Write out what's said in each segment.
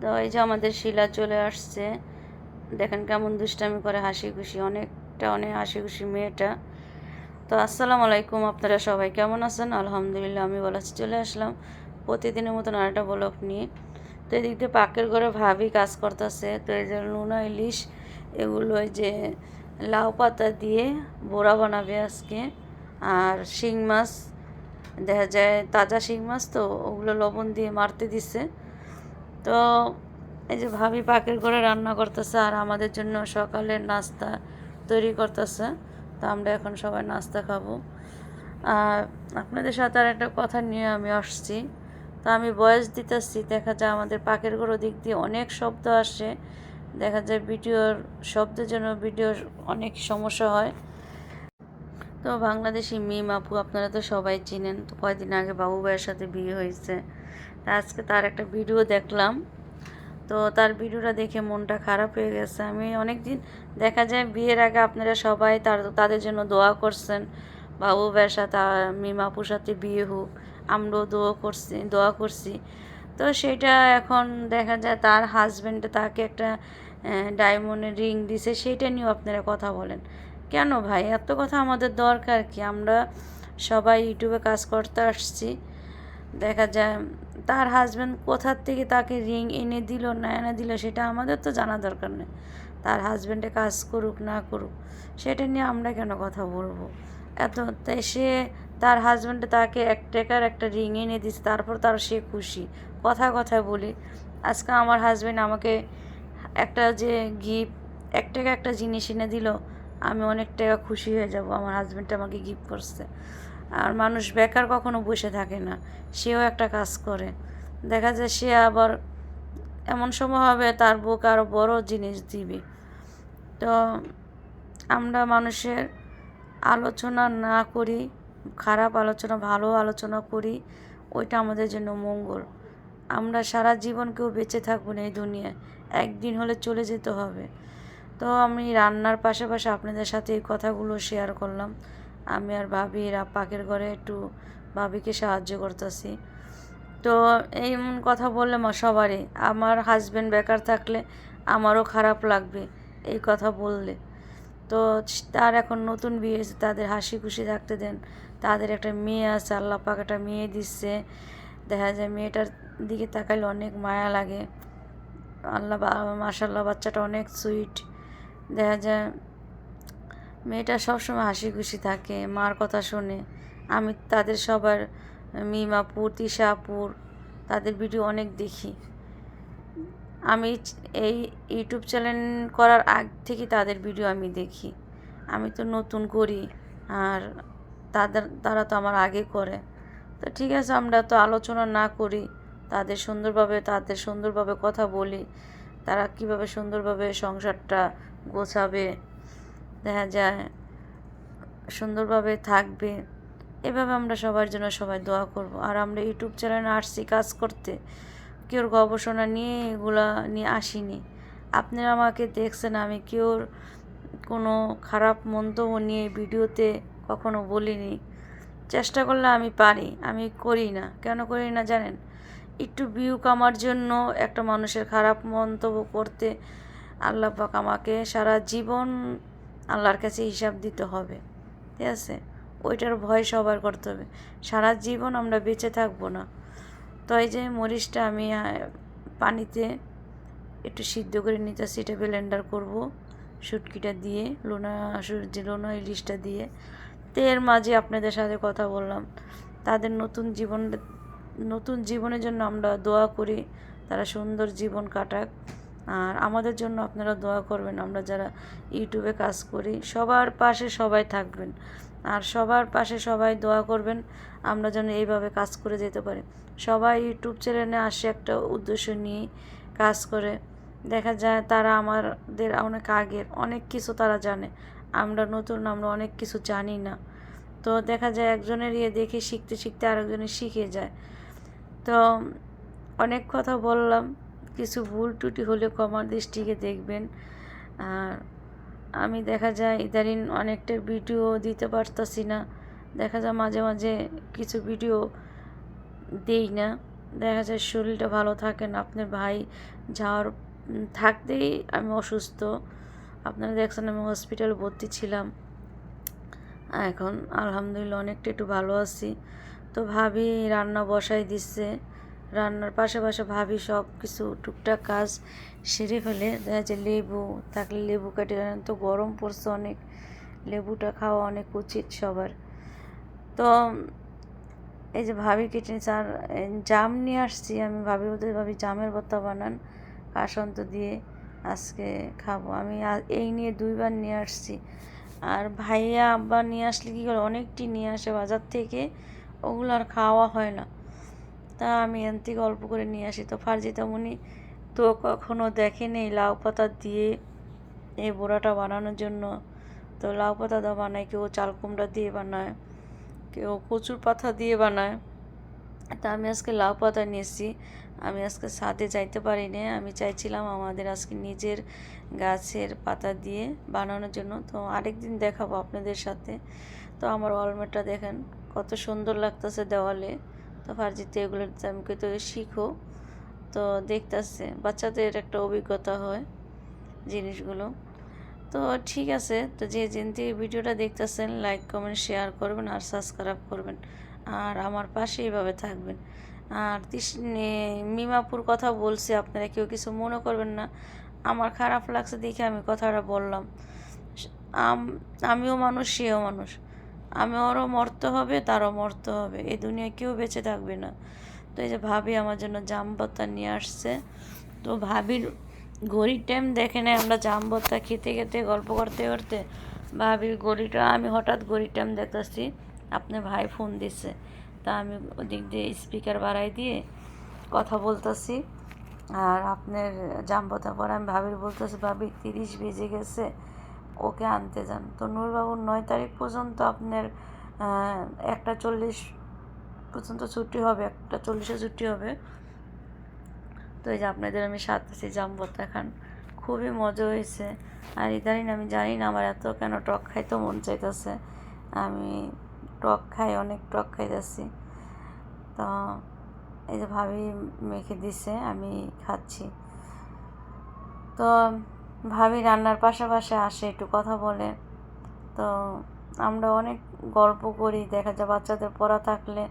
তো এই যে আমাদের শিলা চলে আসছে। দেখেন কেমন দুষ্টামি করে হাসি খুশি অনেকটা অনেক হাসি খুশি মেয়েটা। তো আসসালামু আলাইকুম আপনারা সবাই, কেমন আছেন? আলহামদুলিল্লাহ, আমি বলাচ্ছি চলে আসলাম প্রতিদিনের মতন আরেকটা ব্লগ নিয়ে। তো এদিক দিয়ে পাকের ঘরে ভাবি কাজ করতেছে, তো এই যে লুনা ইলিশ, এগুলো যে লাউ পাতা দিয়ে বোড়া বানাবে আজকে। আর শিং মাছ, দেখা যায় তাজা শিং মাছ তো, ওগুলো লবণ দিয়ে মারতে দিছে। তো এই যে ভাবি পাকের ঘরে রান্না করতেছে আর আমাদের জন্য সকালের নাস্তা তৈরি করতেছে। তো আমরা এখন সবাই নাস্তা খাব। আর আপনাদের সাথে আর একটা কথা নিয়ে আমি আসছি। তো আমি বয়স দিতেছি, দেখা যায় আমাদের পাকের ঘর দিক দিয়ে অনেক শব্দ আসে। দেখা যায় ভিডিওর শব্দের জন্য ভিডিওর অনেক সমস্যা হয়। তো বাংলাদেশি মিম আপু, আপনারা তো সবাই চিনেন, তো কয়েকদিন আগে বাবু ভাইয়ের সাথে বিয়ে হয়েছে। তা আজকে তার একটা ভিডিও দেখলাম। তো তার ভিডিওটা দেখে মনটা খারাপ হয়ে গেছে। আমি অনেক দিন দেখা যায় বিয়ের আগে আপনারা সবাই তার, তাদের জন্য দোয়া করছেন। বাবু ভাইয়ের সাথে আর মিম সাথে বিয়ে হোক, আমরাও দোয়া করছি দোয়া করছি। তো সেটা এখন দেখা যায় তার হাজব্যান্ডে তাকে একটা ডায়মন্ডের রিং দিছে সেইটা নিয়েও আপনারা কথা বলেন। কেন ভাই? এত কথা আমাদের দরকার কি? আমরা সবাই ইউটিউবে কাজ করতে আসছি। দেখা যায় তার হাজব্যান্ড কোথার থেকে তাকে রিং এনে দিল, না এনে দিল, সেটা আমাদের তো জানা দরকার নেই। তার হাজব্যান্ডে কাজ করুক, না করুক, সেটা নিয়ে আমরা কেন কথা বলব? এত তাই সে, তার হাজব্যান্ডে তাকে এক টাকার একটা রিং এনে দিচ্ছে তারপর তার সে খুশি। কথা কথায় বলি, আজকে আমার হাজব্যান্ড আমাকে একটা যে গিফট এক টাকা একটা জিনিস এনে দিল, আমি অনেক টাকা খুশি হয়ে যাব, আমার হাজব্যান্ড আমাকে গিফট করছে। আর মানুষ বেকার কখনো বসে থাকে না, সেও একটা কাজ করে। দেখা যায় সে আবার এমন সময় হবে তার বুক আরও বড় জিনিস দিবে। তো আমরা মানুষের আলোচনা না করি, খারাপ আলোচনা, ভালো আলোচনা করি, ওইটা আমাদের জন্য মঙ্গল। আমরা সারা জীবন কেউ বেঁচে থাকব না এই দুনিয়ায়, একদিন হলে চলে যেতে হবে। তো আমি রান্নার পাশাপাশি আপনাদের সাথে এই কথাগুলো শেয়ার করলাম। আমি আর ভাবির পাকের ঘরে একটু ভাবিকে সাহায্য করতেছি। তো এই কথা বললে সবারই, আমার হাজব্যান্ড বেকার থাকলে আমারও খারাপ লাগবে, এই কথা বললে। তো তার এখন নতুন বিয়ে হয়েছে, তাদের হাসি খুশি থাকতে দেন। তাদের একটা মেয়ে আছে, আল্লাহ পাক একটা মেয়ে দিচ্ছে দেখা যায় মেয়েটার দিকে তাকাইলে অনেক মায়া লাগে। আল্লাহ মাসাল্লাহ বাচ্চাটা অনেক সুইট দেখা যায় মেয়েটা সবসময় হাসি খুশি থাকে, মার কথা শোনে। আমি তাদের সবার মিমাপুর তিশাপুর তাদের ভিডিও অনেক দেখি। আমি এই ইউটিউব চ্যানেল করার আগ থেকে তাদের ভিডিও আমি দেখি। আমি তো নতুন করি, আর তাদের, তারা তো আমার আগে করে। তো ঠিক আছে, আমরা তো আলোচনা না করি, তাদের সুন্দরভাবে তাদের সুন্দরভাবে কথা বলি। তারা কীভাবে সুন্দরভাবে সংসারটা গোছাবে দেখা যায়, সুন্দরভাবে থাকবে। এভাবে আমরা সবার জন্য সবাই দোয়া করব। আর আমরা ইউটিউব চ্যানেলে আসছি কাজ করতে কেউর গবেষণা নিয়ে এগুলা নিয়ে আসিনি। আপনারা আমাকে দেখছেন, আমি কেউর কোনো খারাপ মন্তব্য নিয়ে ভিডিওতে কখনো বলিনি। চেষ্টা করলে আমি পারি, আমি করি না। কেন করি না জানেন? একটু ভিউ কামার জন্য একটা মানুষের খারাপ মন্তব্য করতে আল্লাপাক আমাকে সারা জীবন আল্লাহর কাছে হিসাব দিতে হবে, ঠিক আছে? ওইটার ভয় সবার করতে হবে। সারা জীবন আমরা বেঁচে থাকব না। তো এই যে মরিচটা আমি পানিতে একটু সিদ্ধ করে নিতেছি, এটা ব্লেন্ডার করব। শুটকিটা দিয়ে, লোনা যে লোনা ইলিশটা দিয়ে। তো এর মাঝে আপনাদের সাথে কথা বললাম। তাদের নতুন জীবন, নতুন জীবনের জন্য আমরা দোয়া করি, তারা সুন্দর জীবন কাটাক। আর আমাদের জন্য আপনারা দোয়া করবেন, আমরা যারা ইউটিউবে কাজ করি, সবার পাশে সবাই থাকবেন। আর সবার পাশে সবাই দোয়া করবেন, আমরা যেন এইভাবে কাজ করে যেতে পারি। সবাই ইউটিউব চ্যানেলে আসে একটা উদ্দেশ্য নিয়ে কাজ করে। দেখা যায় তারা আমাদের অনেক আগের, অনেক কিছু তারা জানে। আমরা নতুন, আমরা অনেক কিছু জানি না। তো দেখা যায় একজনের ইয়ে দেখে শিখতে শিখতে আরেকজনের শিখে যায়। তো অনেক কথা বললাম। কিছু ভুল টুটি হলে কমার দৃষ্টিকে দেখবেন। আর আমি দেখা যায় ইদারিন অনেকটা ভিডিও দিতে পারতাছি না। দেখা যায় মাঝে মাঝে কিছু ভিডিও দেই না। দেখা যায় শরীরটা ভালো থাকে না। আপনার ভাই যাওয়ার থাকতেই আমি অসুস্থ। আপনারা দেখছেন আমি হসপিটালে ভর্তি ছিলাম। এখন আলহামদুলিল্লাহ অনেকটা একটু ভালো আছি। তো ভাবি রান্না বসাই দিচ্ছে। রান্নার পাশাপাশি ভাবি সব কিছু টুকটাক কাজ সেরে ফেলে। দেখা লেবু থাকলে লেবু কেটে তো গরম পড়ছে অনেক। লেবুটা খাওয়া অনেক উচিত সবার। তো এই যে ভাবি কেটে আর জাম নিয়ে আসছি। আমি ভাবি বলতে ভাবি জামের ভর্তা বানান কাসন্ত দিয়ে আজকে খাব। আমি এই নিয়ে দুইবার নিয়ে আসছি। আর ভাইয়া আব্বা নিয়ে আসলে কী করে, অনেকটি নিয়ে আসে বাজার থেকে। ওগুলো আর খাওয়া হয় না। তা আমি এন থেকে অল্প করে নিয়ে আসি। তো ফারজিতামণি তো কখনো দেখেনি লাউ পাতা দিয়ে এই বড়াটা বানানোর জন্য। তো লাউ পাতা দা বানায়, কেউ চাল কুমড়া দিয়ে বানায়, কেউ কচুর পাতা দিয়ে বানায়। তা আমি আজকে লাউ পাতা নিয়েছি আমি আজকে ছাদে যাইতে পারিনি। আমি চাইছিলাম আমাদের আজকে নিজের গাছের পাতা দিয়ে বানানোর জন্য। তো আরেকদিন দেখাবো আপনাদের সাথে। তো আমার অলমেটটা দেখেন, কত সুন্দর লাগতেছে দেওয়ালে। তো ফার্জিতে এগুলো আমি তো শিখো। তো দেখতেছে, বাচ্চাদের একটা অভিজ্ঞতা হয় জিনিসগুলো। তো ঠিক আছে, তো যে যেন থেকে ভিডিওটা দেখতেছেন, লাইক, কমেন্ট, শেয়ার করবেন আর সাবস্ক্রাইব করবেন। আর আমার পাশে এইভাবে থাকবেন। আর মিমাপুর কথা বলছি, আপনারা কেউ কিছু মনে করবেন না। আমার খারাপ লাগছে দেখে আমি কথাটা বললাম। আমিও মানুষ, সেও মানুষ। আমি ওরও মরতে হবে, তারও মরতে হবে। এই দুনিয়ায় কেউ বেঁচে থাকবে না। তো এই যে ভাবি আমার জন্য জাম ভর্তা নিয়ে আসছে। তো ভাবির ঘড়ির টাইম দেখে নেয় আমরা জাম ভর্তা খেতে খেতে, গল্প করতে করতে ভাবির ঘড়িটা, আমি হঠাৎ ঘড়ির টাইম দেখতেছি আপনার ভাই ফোন দিছে। তা আমি ওদিক দিয়ে স্পিকার বাড়াই দিয়ে কথা বলতেছি। আর আপনার জাম ভর্তা পরে আমি ভাবির বলতেছি, ভাবি, তিরিশ বেজে গেছে। ওকে আনতে যান। তো নূরবাবুর নয় তারিখ পর্যন্ত আপনার একটা চল্লিশ পর্যন্ত ছুটি হবে, একটা চল্লিশে ছুটি হবে। তো এই যে আপনাদের আমি সাথে জাম ভর্তা খান। খুবই মজা হয়েছে। আর ইদানিং আমি জানি না, আমার এত কেন টক খাইতে মন চাইতেছে। আমি টক খাই, অনেক টক খাইতেছি। তো এই যে ভাবি মেখে দিছে, আমি খাচ্ছি। তো ভাবি রান্নার পাশাপাশি আসে, একটু কথা বলে। তো আমরা অনেক গল্প করি, দেখা যায় বাচ্চাদের পড়া থাকলে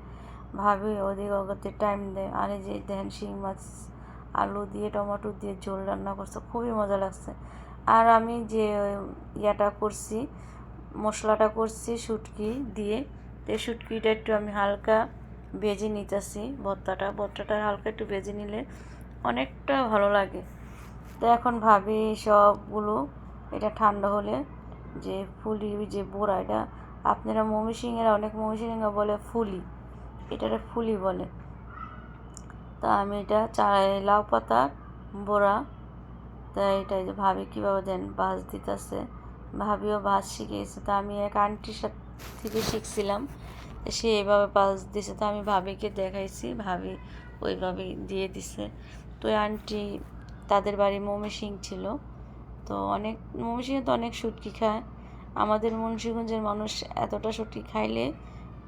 ভাবি ওদিক অগতে টাইম দেয়। আর এই যে দেখেন শিং মাছ, আলু দিয়ে, টমেটো দিয়ে ঝোল রান্না করছে, খুবই মজা লাগছে। আর আমি যে ইয়াটা করছি, মশলাটা করছি শুটকি দিয়ে, তো এই শুটকিটা একটু আমি হালকা ভেজে নিতেছি, ভর্তাটা। ভর্তাটা হালকা একটু ভেজে নিলে অনেকটা ভালো লাগে। তো এখন ভাবি সবগুলো, এটা ঠান্ডা হলে যে ফুলি যে বোরা, এটা আপনারা মমিসিংয়েরা অনেক মমিসিংরা বলে ফুলি, এটারে ফুলি বলে। তা আমি এটা চা লাউ পাতা বোড়া তা এটা যে ভাবি কীভাবে দেন বাস দিতেছে, ভাবিও বাস শিখিয়েছে, তো আমি এক আন্টির সাথে থেকে শিখছিলাম সে এভাবে বাস দিছে, তো আমি ভাবিকে দেখাইছি, ভাবি ওইভাবে দিয়ে দিছে। তো আন্টি তাদের বাড়ি ময়মনসিং ছিল। তো অনেক ময়মনসিংহে তো অনেক শুটকি খায়। আমাদের মুন্সিগঞ্জের মানুষ এতটা শুটকি খাইলে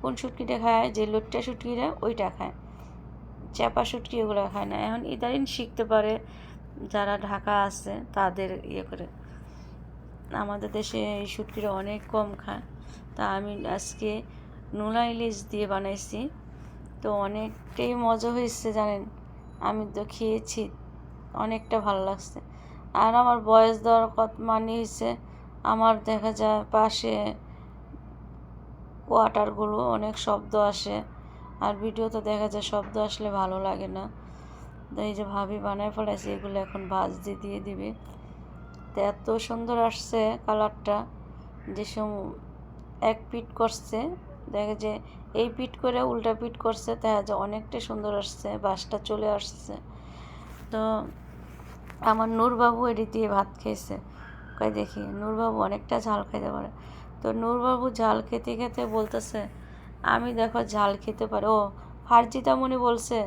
কোন শুটকিটা খায়? যে লোটটা শুটকিটা ওইটা খায়। চ্যাপা শুটকি ওগুলো খায় না। এখন ইদানিং শিখতে পারে যারা ঢাকা আছে তাদের ইয়ে করে। আমাদের দেশে এই শুটকিটা অনেক কম খায়। তা আমি আজকে নুলা ইলিশ দিয়ে বানাইছি। তো অনেকটাই মজা হয়েছে জানেন। আমি তো খেয়েছি। অনেকটা ভালো লাগছে। আর আমার বয়স দেওয়ার মানে হয়েছে আমার দেখা যায় পাশে কোয়াটারগুলো অনেক শব্দ আসে, আর ভিডিওতে দেখা যায় শব্দ আসলে ভালো লাগে না। তো এই যে ভাবি বানায় ফেলাইছি, এগুলো এখন ভাজ দিয়ে দিয়ে দিবে। তো এত সুন্দর আসছে কালারটা যে এক পিট করছে, দেখা যে এই পিট করে উল্টা পিট করছে, দেখা যায় অনেকটা সুন্দর আসছে, বাসটা চলে আসছে। তো আমার নূরবাবু এটি দিয়ে ভাত খেয়েছে। কই দেখি, নূরবাবু অনেকটা ঝাল খাইতে পারে। তো নূরবাবু ঝাল খেতে খেতে বলতেছে, আমি দেখো ঝাল খেতে পারে। ও ফারজিতামণি বলছে,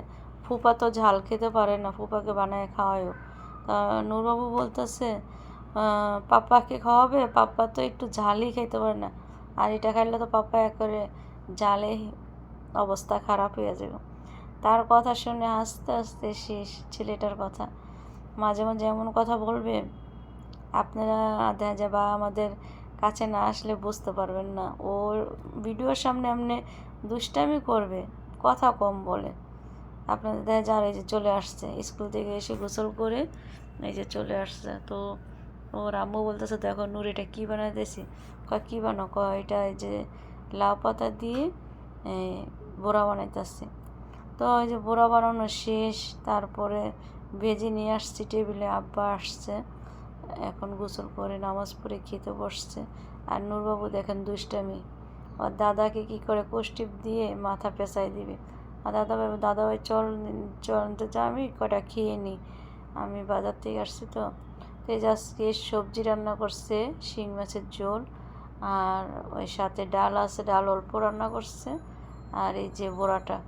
ফুপা তো ঝাল খেতে পারে না, ফুপাকে বানায় খাওয়ায়ও। তা নূরবাবু বলতেছে পাপ্পাকে খাওয়াবে? পাপ্পা তো একটু ঝালই খেতে পারে না। আর এটা খাইলে তো পাপ্পা একবারে জালে অবস্থা খারাপ হয়ে যাবে তার কথা শুনে আস্তে আস্তে শেষ ছেলেটার কথা। মাঝে মাঝে এমন কথা বলবে, আপনারা দেখা বা আমাদের কাছে না আসলে বুঝতে পারবেন না। ওর ভিডিওর সামনে এমনি দুষ্টামি করবে, কথা কম বলে। আপনাদের দেখা যায় এই যে চলে আসছে, স্কুল থেকে এসে গোসল করে এই যে চলে আসছে। তো ওর আম্মু বলতেছে, দেখো নূর, এটা কী বানাইতেছি? কয়, কী বানো কয়, এটা এই যে লাউ পাতা দিয়ে বোরা বানাইতেছি। তো ওই যে বোরা বানানো শেষ, তারপরে ভেজে নিয়ে আসছি, টেবিলে আব্বা আসছে। এখন গোসল করে নামাজ পড়ে খেতে বসছে। আর নূরবাবু দেখেন দুষ্টামি। ওর দাদাকে কি করে কোষ্টিপ দিয়ে মাথা পেঁচাই দিবে? আর দাদা ভাই দাদা ভাই চল চলতে যা, আমি কটা খেয়ে নিই। আমি বাজার থেকে আসছি তো। তো আজকে সবজি রান্না করছে, শিং মাছের ঝোল। আর ওই সাথে ডাল আছে, ডাল অল্প রান্না করছে। আর এই যে বড়াটা।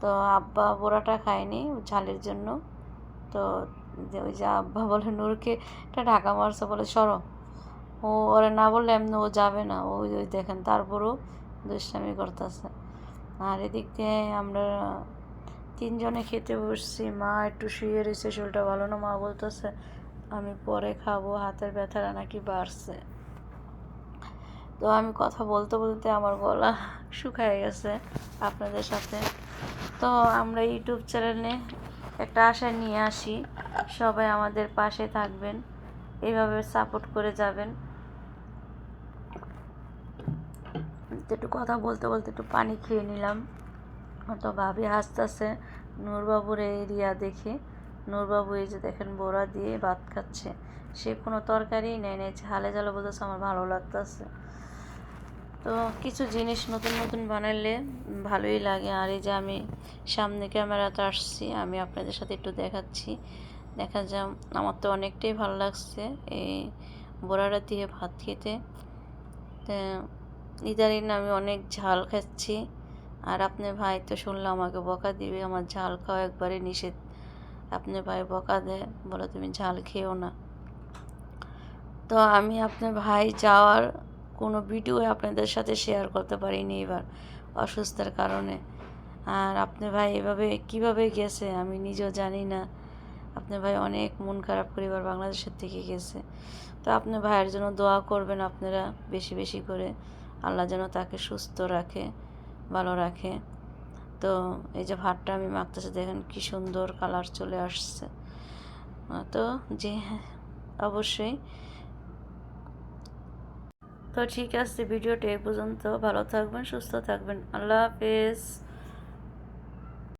তো আব্বা বড়াটা খায়নি ঝালের জন্য। তো ওই যে আব্বা বলে নূরকে একটা ঢাকা মারছে বলে, সরো। ও ওরা না বললে এমনি ও যাবে না। ওই ওই দেখেন, তারপরও দুষ্টামি করতেছে। আর এদিক দিয়ে আমরা তিনজনে খেতে বসছি। মা একটু শুয়ে রয়েছে, শরীরটা ভালো না, মা বলতেছে, আমি পরে খাব, হাতের ব্যথাটা নাকি বাড়ছে। তো আমি কথা বলতে বলতে আমার গলা শুকায় গেছে আপনাদের সাথে। তো আমরা ইউটিউব চ্যানেলে একটা আশা নিয়ে আসি, সবাই আমাদের পাশে থাকবেন এইভাবে সাপোর্ট করে যাবেন। একটু কথা বলতে বলতে একটু পানি খেয়ে নিলাম। তো ভাবি হাসতেছে নূরবাবুর এরিয়া দেখে। নূরবাবু এই যে দেখেন বোরা দিয়ে ভাত খাচ্ছে। সে কোনো তরকারি নেয় নেই, ঝালে ঝালে বলতেছে আমার ভালো লাগতেছে। তো কিছু জিনিস নতুন নতুন বানাইলে ভালোই লাগে। আর এই যে আমি সামনে ক্যামেরাতে আসছি, আমি আপনাদের সাথে একটু দেখাচ্ছি। দেখা যায় আমার তো অনেকটাই ভালো লাগছে এই বড়াটা দিয়ে ভাত খেতে। তো ইদানিং আমি অনেক ঝাল খাচ্ছি। আর আপনার ভাই তো শুনলাম আমাকে বকা দিবে, আমার ঝাল খাওয়া একবারে নিষেধ। আপনার ভাই বকা দেয়, বলো তুমি ঝাল খেও না। তো আমি আপনার ভাই যাওয়ার কোনো ভিডিও আপনাদের সাথে শেয়ার করতে পারিনি এবার অসুস্থতার কারণে। আর আপনার ভাই এভাবে কীভাবে গেছে আমি নিজেও জানি না। আপনার ভাই অনেক মন খারাপ করে এবার বাংলাদেশের থেকে গেছে। তো আপনার ভাইয়ের জন্য দোয়া করবেন আপনারা বেশি বেশি করে। আল্লাহ যেন তাকে সুস্থ রাখে, ভালো রাখে। তো এই যে ভাতটা আমি মাখতেছি, দেখেন কি সুন্দর কালার চলে আসছে। তো যে অবশ্যই। তো ঠিক আছে ভিডিওটি এ পর্যন্ত। ভালো থাকবেন সুস্থ থাকবেন। আল্লাহ হাফেজ।